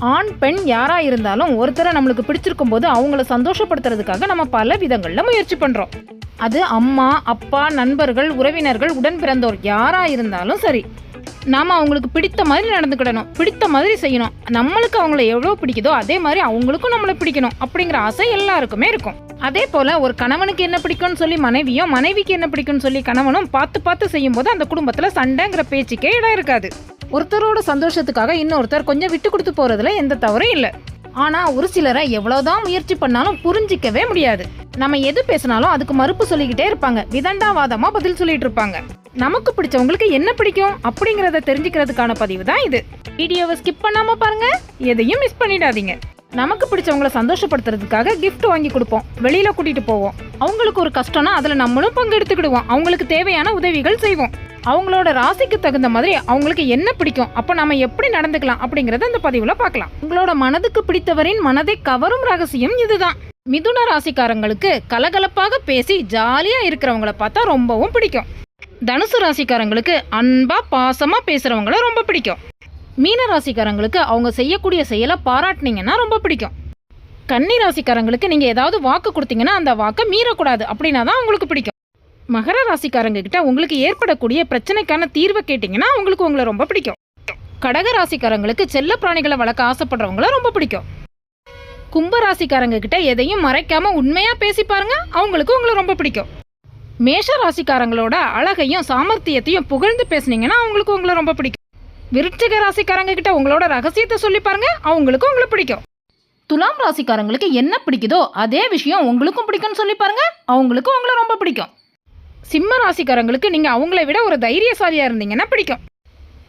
ஆண் பெண் யாராக இருந்தாலும் ஒருத்தரை நம்மளுக்கு பிடிச்சிருக்கும் போது அவங்கள சந்தோஷப்படுத்துறதுக்காக நம்ம பல விதங்களில் முயற்சி பண்ணுறோம் அது அம்மா அப்பா நண்பர்கள் உறவினர்கள் உடன் பிறந்தோர் யாராக இருந்தாலும் சரி. நாம் அவங்களுக்கு பிடித்த மாதிரி நடந்துக்கிடணும் பிடித்த மாதிரி செய்யணும். நம்மளுக்கு அவங்கள எவ்வளோ பிடிக்குதோ அதே மாதிரி அவங்களுக்கும் நம்மளை பிடிக்கணும் அப்படிங்கிற ஆசை எல்லாருக்குமே இருக்கும். அதே போல ஒரு கணவனுக்கு என்ன பிடிக்கும்னு சொல்லி மனைவியும் மனைவிக்கு என்ன பிடிக்கும்னு சொல்லி கணவனும் பார்த்து பார்த்து செய்யும்போது அந்த குடும்பத்தில் சண்டைங்கிற பேச்சுக்கே இடம் இருக்காது. ஒருத்தரோட சந்தோஷத்துக்காக இன்னொருத்தர் கொஞ்சம் விட்டு கொடுத்து போறதுல எந்த தவறும் இல்லை. ஆனா ஒரு சிலரை எவ்வளவுதான் முயற்சி பண்ணாலும் புரிஞ்சிக்கவே முடியாது. நம்ம எது பேசினாலும் அதுக்கு மறுப்பு சொல்லிக்கிட்டே இருப்பாங்க. விதண்டாவாதமா பதில் சொல்லிட்டு இருப்பாங்க. நமக்கு பிடிச்சவங்களுக்கு என்ன பிடிக்கும் அப்படிங்கறத தெரிஞ்சுக்கிறதுக்கான பதிவு தான் இது. வீடியோவை ஸ்கிப் பண்ணாம பாருங்க. எதையும் மிஸ் பண்ணிடாதீங்க. நமக்கு பிடிச்சவங்கள சந்தோஷப்படுத்துறதுக்காக கிஃப்ட் வாங்கி கொடுப்போம். வெளியில கூட்டிட்டு போவோம். அவங்களுக்கு ஒரு கஷ்டம்னா அதுல நம்மளும் பங்கெடுத்துக்கிடுவோம் அவங்களுக்கு தேவையான உதவிகள் செய்வோம். அவங்களோட ராசிக்கு தகுந்த மாதிரி அவங்களுக்கு என்ன பிடிக்கும்? அப்ப நம்ம எப்படி நடந்துக்கலாம்? அப்படிங்கறத இந்த பதிவுல பார்க்கலாம். உங்களோட மனதுக்கு பிடித்தவரின் மனதை கவரும் ரகசியம் இதுதான். மிதுன ராசிக்காரங்களுக்கு கலகலப்பாக பேசி ஜாலியா இருக்கிறவங்கள பார்த்தா ரொம்பவும் பிடிக்கும். தனுசு ராசிக்காரங்களுக்கு அன்பா பாசமா பேசுறவங்கள ரொம்ப பிடிக்கும். மீன ராசிக்காரங்களுக்கு அவங்க செய்யக்கூடிய செயலை பாராட்டினீங்கன்னா ரொம்ப பிடிக்கும். கன்னி ராசிக்காரங்களுக்கு நீங்கள் ஏதாவது வாக்கு கொடுத்தீங்கன்னா அந்த வாக்கை மீறக்கூடாது. அப்படின்னா தான் உங்களுக்கு பிடிக்கும். மகர ராசிக்காரங்க கிட்ட உங்களுக்கு ஏற்படக்கூடிய பிரச்சனைக்கான தீர்வை கேட்டிங்கன்னா அவங்களுக்கு உங்களை ரொம்ப பிடிக்கும். கடக ராசிக்காரங்களுக்கு செல்ல பிராணிகளை வளர்க்க ஆசைப்படுறவங்கள ரொம்ப பிடிக்கும். கும்ப ராசிக்காரங்க கிட்ட எதையும் மறைக்காம உண்மையா பேசி பாருங்க அவங்களுக்கு உங்களை ரொம்ப பிடிக்கும். மேஷ ராசிக்காரங்களோட அழகையும் சாமர்த்தியத்தையும் புகழ்ந்து பேசுனீங்கன்னா அவங்களுக்கு உங்களை ரொம்ப பிடிக்கும். விருட்சிக ராசிக்காரங்க கிட்ட உங்களோட ரகசியத்தை சொல்லி பாருங்க. அவங்களுக்கு உங்களை பிடிக்கும். துலாம் ராசிக்காரங்களுக்கு என்ன பிடிக்குதோ அதே விஷயம் உங்களுக்கும் பிடிக்கும்னு சொல்லி பாருங்க. அவங்களுக்கும் உங்களை ரொம்ப பிடிக்கும். சிம்ம ராசிக்காரங்களுக்கு நீங்க அவங்கள விட ஒரு தைரியசாலியா இருந்தீங்கன்னா பிடிக்கும்.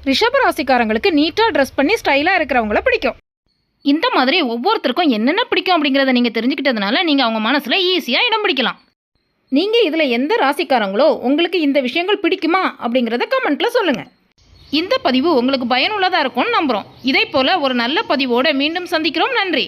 ரிஷப ராசிக்காரங்களுக்கு நீட்டாக ட்ரெஸ் பண்ணி ஸ்டைலாக இருக்கிறவங்கள பிடிக்கும். இந்த மாதிரி ஒவ்வொருத்தருக்கும் என்னென்ன பிடிக்கும் அப்படிங்கிறத நீங்கள் தெரிஞ்சுக்கிட்டதுனால நீங்கள் அவங்க மனசில் ஈஸியாக இடம் பிடிக்கலாம். நீங்கள் இதில் எந்த ராசிக்காரங்களோ உங்களுக்கு இந்த விஷயங்கள் பிடிக்குமா அப்படிங்கிறத கமெண்ட்டில் சொல்லுங்கள் இந்த பதிவு உங்களுக்கு பயனுள்ளதாக இருக்கும்னு நம்புகிறோம் இதே போல் ஒரு நல்ல பதிவோடு மீண்டும் சந்திக்கிறோம். நன்றி.